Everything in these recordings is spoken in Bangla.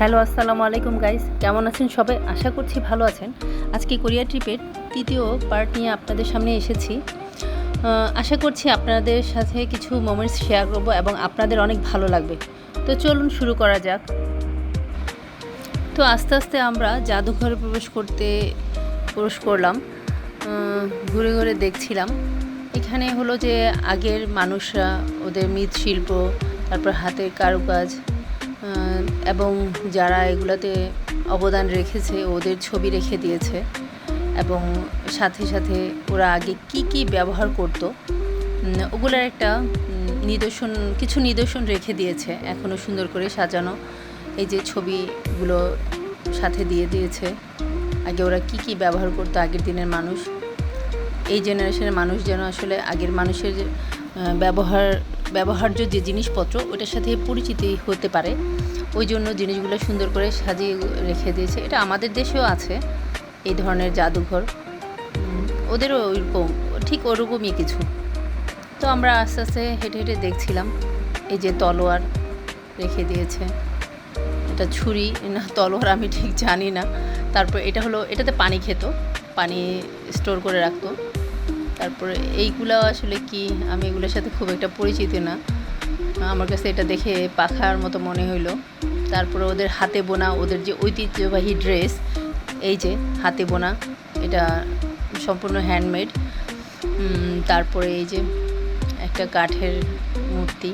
হ্যালো, আসসালামু আলাইকুম গাইস কেমন আছেন সবাই? আশা করছি ভালো আছেন। আজকে কোরিয়া ট্রিপের তৃতীয় পার্ট নিয়ে আপনাদের সামনে এসেছি। আশা করছি আপনাদের সাথে কিছু মোমেন্টস শেয়ার করব এবং আপনাদের অনেক ভালো লাগবে। তো চলুন শুরু করা যাক। তো আস্তে আস্তে আমরা জাদুঘরে প্রবেশ করতে প্রবেশ করলাম। ঘুরে ঘুরে দেখছিলাম। এখানে হলো যে আগের মানুষরা, ওদের মৃৎশিল্প, তারপর হাতের কারুকাজ এবং যারা এগুলাতে অবদান রেখেছে, ওদের ছবি রেখে দিয়েছে এবং সাথে সাথে ওরা আগে কি কি ব্যবহার করত ওগুলোর একটা নিদর্শন, কিছু নিদর্শন রেখে দিয়েছে এখনও সুন্দর করে সাজানো। এই যে ছবিগুলো সাথে দিয়ে দিয়েছে, আগে ওরা কি কি ব্যবহার করতো আগের দিনের মানুষ। এই জেনারেশনের মানুষ যেন আসলে আগের মানুষের ব্যবহার ব্যবহার্য যে জিনিসপত্র ওটার সাথে পরিচিতি হতে পারে। ওই জন্য জিনিসগুলো সুন্দর করে সাজিয়ে রেখে দিয়েছে। এটা আমাদের দেশেও আছে, এই ধরনের জাদুঘর। ওদেরও ওইরকম, ঠিক ওরকমই কিছু। তো আমরা আস্তে আস্তে হেঁটে হেঁটে দেখছিলাম, এই যে তলোয়ার রেখে দিয়েছে। এটা ছুরি, না, তলোয়ার আমি ঠিক জানি না। তারপর এটা হলো, এটাতে পানি খেত, পানি স্টোর করে রাখতো। তারপরে এইগুলো আসলে কি? আমি এগুলোর সাথে খুব একটা পরিচিত না। আমার কাছে এটা দেখে পাখার মতো মনে হইল। তারপরে ওদের হাতে বোনা, ওদের যে ঐতিহ্যবাহী ড্রেস, এই যে হাতে বোনা, এটা সম্পূর্ণ হ্যান্ডমেড তারপরে এই যে একটা কাঠের মূর্তি।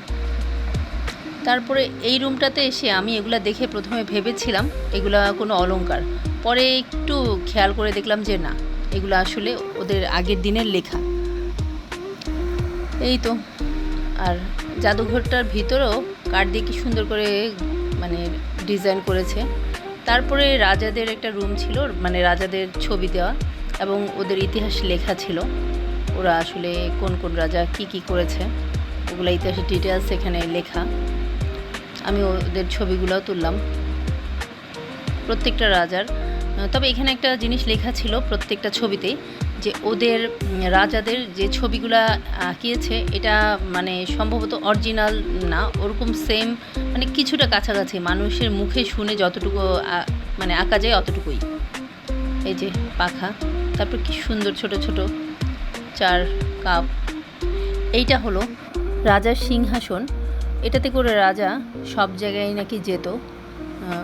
তারপরে এই রুমটাতে এসে আমি এগুলো দেখে প্রথমে ভেবেছিলাম এগুলা কোনো অলংকার। পরে একটু খেয়াল করে দেখলাম যে না এগুলো আসলে ওদের আগের দিনের লেখা। এই তো, আর জাদুঘরটার ভিতরেও কাঠ দিয়ে কি সুন্দর করে মানে ডিজাইন করেছে। তারপরে রাজাদের একটা রুম ছিল মানে রাজাদের ছবি দেওয়া, এবং ওদের ইতিহাস লেখা ছিল। ওরা আসলে কোন কোন রাজা কি কি করেছে, ওগুলো ইতিহাসের ডিটেলস এখানে লেখা। আমি ওদের ছবিগুলোও তুললাম। প্রত্যেকটা রাজার তবে এখানে একটা জিনিস লেখা ছিল প্রত্যেকটা ছবিতে, যে ওদের রাজাদের যে ছবিগুলা আঁকিয়েছে, এটা মানে সম্ভবত অরিজিনাল না, ওরকম সেম মানে কিছুটা কাছাকাছি, মানুষের মুখে শুনে যতটুকু মানে আঁকা যায় অতটুকুই। এই যে পাখা, তারপর কি সুন্দর ছোট ছোট চার কাপ। এইটা হলো রাজার সিংহাসন, এটাতে করে রাজা সব জায়গায় নাকি যেত।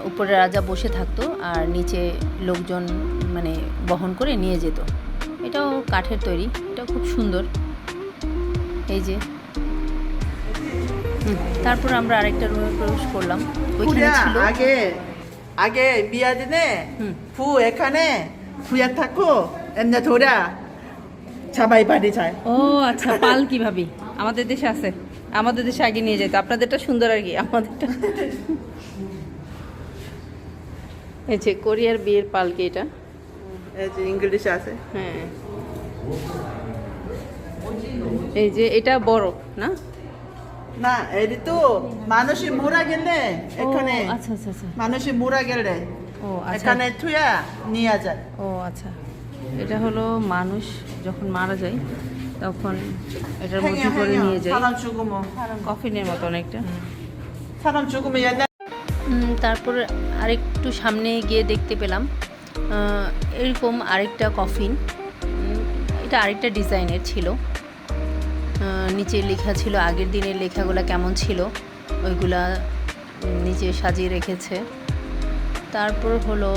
উপরে রাজা বসে থাকতো আর নিচে লোকজন মানে বহন করে নিয়ে যেত। এটাও কাঠের তৈরি এটাও খুব সুন্দর। এই যে। হুম, তারপর আমরা আরেকটা রুমে প্রবেশ করলাম। ওইখানে ছিল আগে আগে বিয়া দিনে হুম। ফু এখানে ফুয়া থাকো এমনি ধরা সবাই বাড়ি যায়। ও আচ্ছা পাল কীভাবে? আমাদের দেশে আছে। আমাদের দেশে আগে নিয়ে যেত। আপনাদেরটা সুন্দর আর কি আমাদেরটা এই যে কোরিয়ার বিয়ের পালকি এটা এই যে ইংলিশ আছে হ্যাঁ এই যে এটা বড় না না এটি তো মানুষে মোরা গেলে এখানে ও, আচ্ছা আচ্ছা আচ্ছা মানুষে মোরা গেলে ও আচ্ছা এখানে থুয়া নিয়ে যায় ও আচ্ছা এটা হলো মানুষ যখন মারা যায় তখন এটার মধ্যে করে নিয়ে যায় 사람 죽으면 কফিনের মতো অনেকটা 사람 죽으면 옛날 উম, তারপরে আরেকটু সামনে গিয়ে দেখতে পেলাম এরকম আরেকটা কফিন এটা আরেকটা ডিজাইনের ছিল। নিচে লেখা ছিল আগের দিনের লেখাগুলো কেমন ছিল, ওইগুলা নিচে সাজিয়ে রেখেছে। তারপর হলো,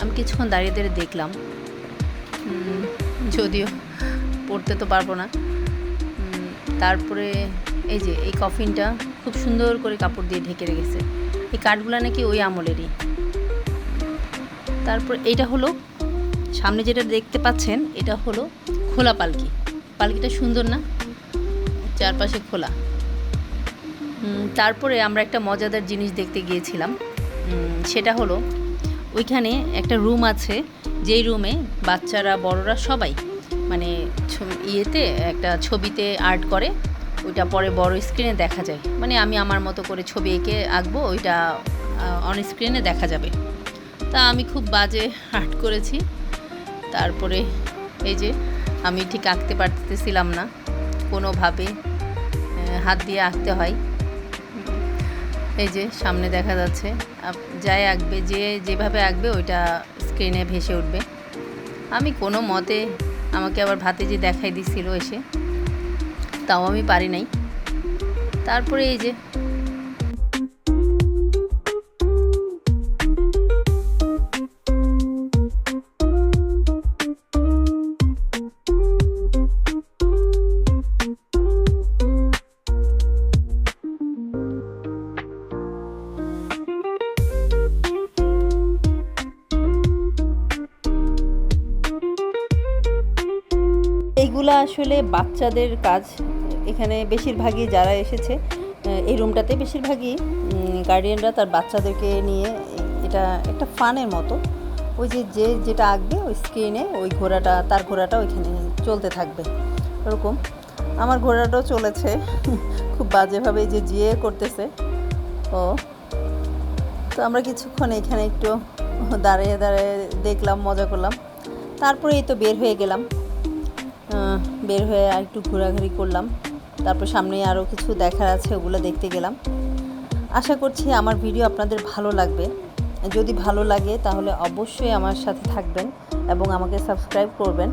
আমি কিছুক্ষণ দাঁড়িয়ে দাঁড়িয়ে দেখলাম। যদিও পড়তে তো পারব না। তারপরে এই যে, এই কফিনটা খুব সুন্দর করে কাপড় দিয়ে ঢেকে রেখেছে। এই কাঠগুলো নাকি ওই আমলেরই। তারপর এটা হলো, সামনে যেটা দেখতে পাচ্ছেন, এটা হলো খোলা পালকি। পালকিটা সুন্দর না? চারপাশে খোলা। তারপরে আমরা একটা মজাদার জিনিস দেখতে গিয়েছিলাম। সেটা হলো, ওইখানে একটা রুম আছে, যেই রুমে বাচ্চারা, বড়রা সবাই মানে ইয়েতে একটা ছবিতে আর্ট করে। ওইটা পরে বড় স্ক্রিনে দেখা যায়। মানে আমি আমার মতো করে ছবি এঁকে আঁকবো, ওইটা অন স্ক্রিনে দেখা যাবে। তা আমি খুব বাজে আর্ট করেছি। তারপরে এই যে আমি ঠিক আঁকতে পারতেছিলাম না। কোনোভাবে হাত দিয়ে আঁকতে হয়। এই যে সামনে দেখা যাচ্ছে যাই আঁকবে, যে যেভাবে আঁকবে ওইটা স্ক্রিনে ভেসে উঠবে। আমি কোনো মতে আমাকে আবার ভাতিজি দেখাই দিছিল এসে। তাও আমি পারি নাই। তারপরে এই যে এইগুলা আসলে বাচ্চাদের কাজ এখানে বেশিরভাগই যারা এসেছে এই রুমটাতে বেশিরভাগই গার্ডিয়ানরা তার বাচ্চাদেরকে নিয়ে এটা একটা ফানের মতো। ওই যে যে যেটা আঁকবে ওই স্ক্রিনে ওই ঘোড়াটা, তার ঘোড়াটা ওইখানে চলতে থাকবে। ওরকম। আমার ঘোড়াটাও চলেছে। খুব বাজেভাবে যে জিয়ে করতেছে। ও। তো আমরা কিছুক্ষণ এখানে একটু দাঁড়িয়ে দাঁড়িয়ে দেখলাম, মজা করলাম। তারপরে এই তো বের হয়ে গেলাম। বের হয়ে আর একটু ঘোরাঘুরি করলাম। তারপর সামনে আরও কিছু দেখার আছে, ওগুলো দেখতে গেলাম। আশা করছি আমার ভিডিও আপনাদের ভালো লাগবে। যদি ভালো লাগে তাহলে অবশ্যই আমার সাথে থাকবেন এবং আমাকে সাবস্ক্রাইব করবেন।